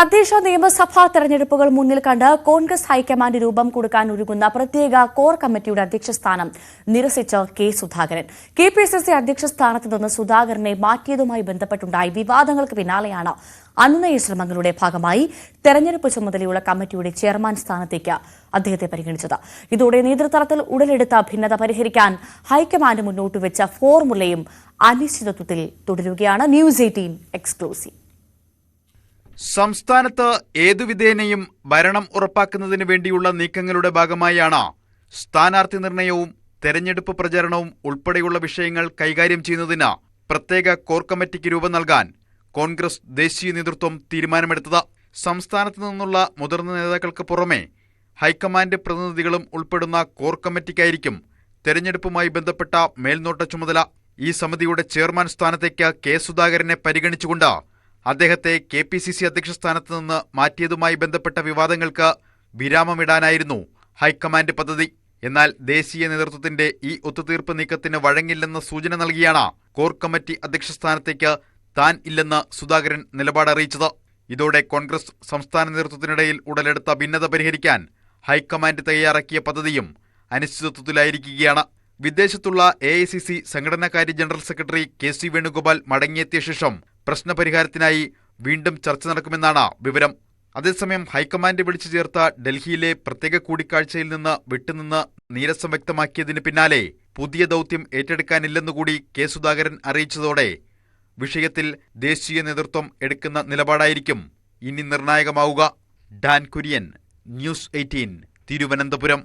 തദ്ദേശ നിയമസഭാ തെരഞ്ഞെടുപ്പുകൾ മുന്നിൽ കണ്ട് കോൺഗ്രസ് ഹൈക്കമാൻഡ് രൂപം കൊടുക്കാൻ ഒരുങ്ങുന്ന പ്രത്യേക കോർ കമ്മിറ്റിയുടെ അധ്യക്ഷസ്ഥാനം നിരസിച്ച് K Sudhakaran. K P C C അധ്യക്ഷ സ്ഥാനത്ത് നിന്ന് സുധാകരനെ മാറ്റിയതുമായി ബന്ധപ്പെട്ടുണ്ടായ വിവാദങ്ങൾക്ക് പിന്നാലെയാണ് അനുനയ ശ്രമങ്ങളുടെ ഭാഗമായി തെരഞ്ഞെടുപ്പ് ചുമതലയുള്ള കമ്മിറ്റിയുടെ ചെയർമാൻ സ്ഥാനത്തേക്ക് അദ്ദേഹത്തെ പരിഗണിച്ചത്. ഇതോടെ നേതൃത്വത്തിൽ ഉടലെടുത്ത ഭിന്നത പരിഹരിക്കാൻ ഹൈക്കമാൻഡ് മുന്നോട്ട് വെച്ച ഫോർമുലയും അനിശ്ചിതത്വത്തിൽ തുടരുകയാണ്. News eighteen exclusive. സംസ്ഥാനത്ത് ഏതുവിധേനയും ഭരണം ഉറപ്പാക്കുന്നതിന് വേണ്ടിയുള്ള നീക്കങ്ങളുടെ ഭാഗമായാണ് സ്ഥാനാർത്ഥി നിർണയവും തെരഞ്ഞെടുപ്പ് പ്രചരണവും ഉൾപ്പെടെയുള്ള വിഷയങ്ങൾ കൈകാര്യം ചെയ്യുന്നതിന് പ്രത്യേക കോർ കമ്മിറ്റിക്ക് രൂപം നൽകാൻ കോൺഗ്രസ് ദേശീയ നേതൃത്വം തീരുമാനമെടുത്തത്. സംസ്ഥാനത്തു നിന്നുള്ള മുതിർന്ന നേതാക്കൾക്ക് പുറമെ ഹൈക്കമാൻഡ് പ്രതിനിധികളും ഉൾപ്പെടുന്ന കോർ കമ്മിറ്റിക്കായിരിക്കും തെരഞ്ഞെടുപ്പുമായി ബന്ധപ്പെട്ട മേൽനോട്ട ചുമതല. ഈ സമിതിയുടെ ചെയർമാൻ സ്ഥാനത്തേക്ക് കെ സുധാകരനെ പരിഗണിച്ചുകൊണ്ട് അദ്ദേഹത്തെ കെ പി സി സി അധ്യക്ഷ സ്ഥാനത്ത് നിന്ന് മാറ്റിയതുമായി ബന്ധപ്പെട്ട വിവാദങ്ങൾക്ക് വിരാമമിടാനായിരുന്നു ഹൈക്കമാൻഡ് പദ്ധതി. എന്നാൽ ദേശീയ നേതൃത്വത്തിന്റെ ഈ ഒത്തുതീർപ്പ് നീക്കത്തിന് വഴങ്ങില്ലെന്ന സൂചന നൽകിയാണ് കോർ കമ്മിറ്റി അധ്യക്ഷ സ്ഥാനത്തേക്ക് താൻ ഇല്ലെന്ന് സുധാകരൻ നിലപാടറിയിച്ചത് ഇതോടെ കോൺഗ്രസ് സംസ്ഥാന നേതൃത്വത്തിനിടയിൽ ഉടലെടുത്ത ഭിന്നത പരിഹരിക്കാൻ ഹൈക്കമാൻഡ് തയ്യാറാക്കിയ പദ്ധതിയും അനിശ്ചിതത്വത്തിലായിരിക്കുകയാണ്. വിദേശത്തുള്ള A I C C സംഘടനാകാര്യ general secretary K C Venugopal മടങ്ങിയെത്തിയ ശേഷം പ്രശ്നപരിഹാരത്തിനായി വീണ്ടും ചർച്ച നടക്കുമെന്നാണ് വിവരം. അതേസമയം ഹൈക്കമാൻഡ് വിളിച്ചു ചേർത്ത ഡൽഹിയിലെ പ്രത്യേക കൂടിക്കാഴ്ചയിൽ നിന്ന് വിട്ടുനിന്ന് നീരസം വ്യക്തമാക്കിയതിന് പിന്നാലെ പുതിയ ദൗത്യം ഏറ്റെടുക്കാനില്ലെന്നുകൂടി കെ സുധാകരൻ അറിയിച്ചതോടെ വിഷയത്തിൽ ദേശീയ നേതൃത്വം എടുക്കുന്ന നിലപാടായിരിക്കും ഇനി നിർണായകമാവുക. Dan Kurian news eighteen Thiruvananthapuram.